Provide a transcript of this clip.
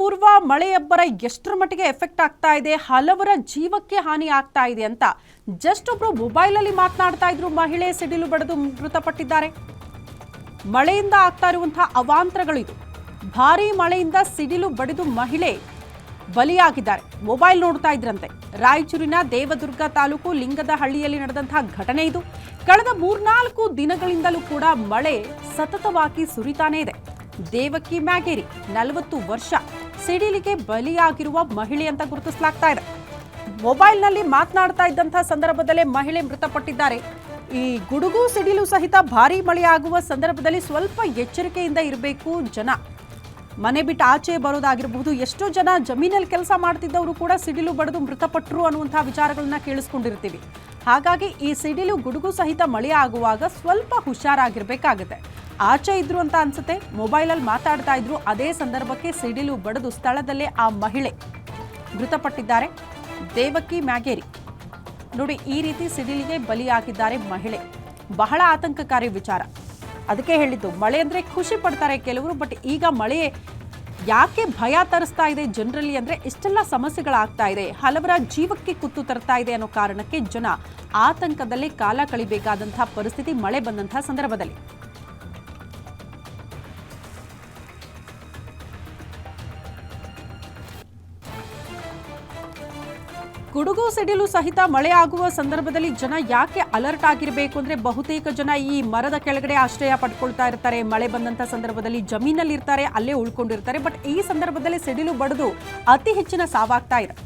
ಅಭೂತಪೂರ್ವ ಮಳೆಯಬ್ಬರ ಎಷ್ಟರ ಮಟ್ಟಿಗೆ ಎಫೆಕ್ಟ್ ಆಗ್ತಾ ಇದೆ, ಹಲವರ ಜೀವಕ್ಕೆ ಹಾನಿ ಆಗ್ತಾ ಇದೆ ಅಂತ ಜಸ್ಟ್ ಒಬ್ರು ಮೊಬೈಲಲ್ಲಿ ಮಾತನಾಡ್ತಾ ಇದ್ರು, ಮಹಿಳೆ ಸಿಡಿಲು ಬಡಿದು ಮೃತಪಟ್ಟಿದ್ದಾರೆ. ಮಳೆಯಿಂದ ಆಗ್ತಾ ಇರುವಂತಹ ಅವಾಂತರಗಳು ಇದು ಭಾರೀ ಮಳೆಯಿಂದ ಸಿಡಿಲು ಬಡಿದು ಮಹಿಳೆ ಬಲಿಯಾಗಿದ್ದಾರೆ. ಮೊಬೈಲ್ ನೋಡ್ತಾ ಇದ್ರಂತೆ. ರಾಯಚೂರಿನ ದೇವದುರ್ಗ ತಾಲೂಕು ಲಿಂಗದ ಹಳ್ಳಿಯಲ್ಲಿ ನಡೆದಂತಹ ಘಟನೆ ಇದು. ಕಳೆದ ಮೂರ್ನಾಲ್ಕು ದಿನಗಳಿಂದಲೂ ಕೂಡ ಮಳೆ ಸತತವಾಗಿ ಸುರಿತಾನೇ ಇದೆ. ದೇವಕಿ ಮ್ಯಾಗೇರಿ, ನಲವತ್ತು ವರ್ಷ. ಸಿಡಿಲಿಗೆ ಬಲಿಯಾಗಿರುವ ಮಹಿಳೆ ಅಂತ ಗುರುತಿಸಲಾಗ್ತಾ ಇದೆ. ಮೊಬೈಲ್ನಲ್ಲಿ ಮಾತನಾಡ್ತಾ ಇದ್ದಂತಹ ಸಂದರ್ಭದಲ್ಲೇ ಮಹಿಳೆ ಮೃತಪಟ್ಟಿದ್ದಾರೆ. ಈ ಗುಡುಗು ಸಿಡಿಲು ಸಹಿತ ಭಾರೀ ಮಳೆಯಾಗುವ ಸಂದರ್ಭದಲ್ಲಿ ಸ್ವಲ್ಪ ಎಚ್ಚರಿಕೆಯಿಂದ ಇರಬೇಕು ಜನ. ಮನೆ ಬಿಟ್ಟು ಆಚೆ ಬರೋದಾಗಿರಬಹುದು ಎಷ್ಟೋ ಜನ ಜಮೀನಲ್ಲಿ ಕೆಲಸ ಮಾಡ್ತಿದ್ದವರು ಕೂಡ ಸಿಡಿಲು ಬಡಿದು ಮೃತಪಟ್ಟರು ಅನ್ನುವಂಥ ವಿಚಾರಗಳನ್ನ ಕೇಳಿಸ್ಕೊಂಡಿರ್ತೀವಿ. ಹಾಗಾಗಿ ಈ ಸಿಡಿಲು ಗುಡುಗು ಸಹಿತ ಮಳೆ ಸ್ವಲ್ಪ ಹುಷಾರಾಗಿರ್ಬೇಕಾಗುತ್ತೆ. ಆಚೆ ಇದ್ರು ಅಂತ ಅನ್ಸುತ್ತೆ. ಮೊಬೈಲಲ್ಲಿ ಮಾತಾಡ್ತಾ ಇದ್ರು. ಅದೇ ಸಂದರ್ಭಕ್ಕೆ ಸಿಡಿಲು ಬಡಿದು ಸ್ಥಳದಲ್ಲೇ ಆ ಮಹಿಳೆ ಮೃತಪಟ್ಟಿದ್ದಾರೆ. ದೇವಕಿ ಮ್ಯಾಗೇರಿ. ನೋಡಿ, ಈ ರೀತಿ ಸಿಡಿಲಿಗೆ ಬಲಿಯಾಗಿದ್ದಾರೆ ಮಹಿಳೆ. ಬಹಳ ಆತಂಕಕಾರಿ ವಿಚಾರ. ಅದಕ್ಕೆ ಹೇಳಿದ್ದು, ಮಳೆ ಅಂದರೆ ಖುಷಿ ಪಡ್ತಾರೆ ಕೆಲವರು, ಬಟ್ ಈಗ ಮಳೆ ಯಾಕೆ ಭಯ ತರಿಸ್ತಾ ಇದೆ ಜನರಲ್ಲಿ ಅಂದರೆ ಇಷ್ಟೆಲ್ಲ ಸಮಸ್ಯೆಗಳಾಗ್ತಾ ಇದೆ. ಹಲವರ ಜೀವಕ್ಕೆ ಕುತ್ತು ತರ್ತಾ ಇದೆ ಅನ್ನೋ ಕಾರಣಕ್ಕೆ ಜನ ಆತಂಕದಲ್ಲಿ ಕಾಲ ಕಳಿಬೇಕಾದಂತಹ ಪರಿಸ್ಥಿತಿ ಮಳೆ ಬಂದಂತಹ ಸಂದರ್ಭದಲ್ಲಿ. ಗುಡುಗು ಸಿಡಿಲು ಸಹಿತ ಮಳೆ ಆಗುವ ಸಂದರ್ಭದಲ್ಲಿ ಜನ ಯಾಕೆ ಅಲರ್ಟ್ ಆಗಿರಬೇಕು ಅಂದ್ರೆ ಬಹುತೇಕ ಜನ ಈ ಮರದ ಕೆಳಗಡೆ ಆಶ್ರಯ ಪಡ್ಕೊಳ್ತಾ ಇರ್ತಾರೆ. ಮಳೆ ಬಂದಂತ ಸಂದರ್ಭದಲ್ಲಿ ಜಮೀನಲ್ಲಿ ಇರ್ತಾರೆ ಅಲ್ಲೇ ಉಳ್ಕೊಂಡಿರ್ತಾರೆ. ಬಟ್ ಈ ಸಂದರ್ಭದಲ್ಲಿ ಸಿಡಿಲು ಬಡಿದು ಅತಿ ಹೆಚ್ಚಿನ ಸಾವಾಗ್ತಾ ಇದೆ.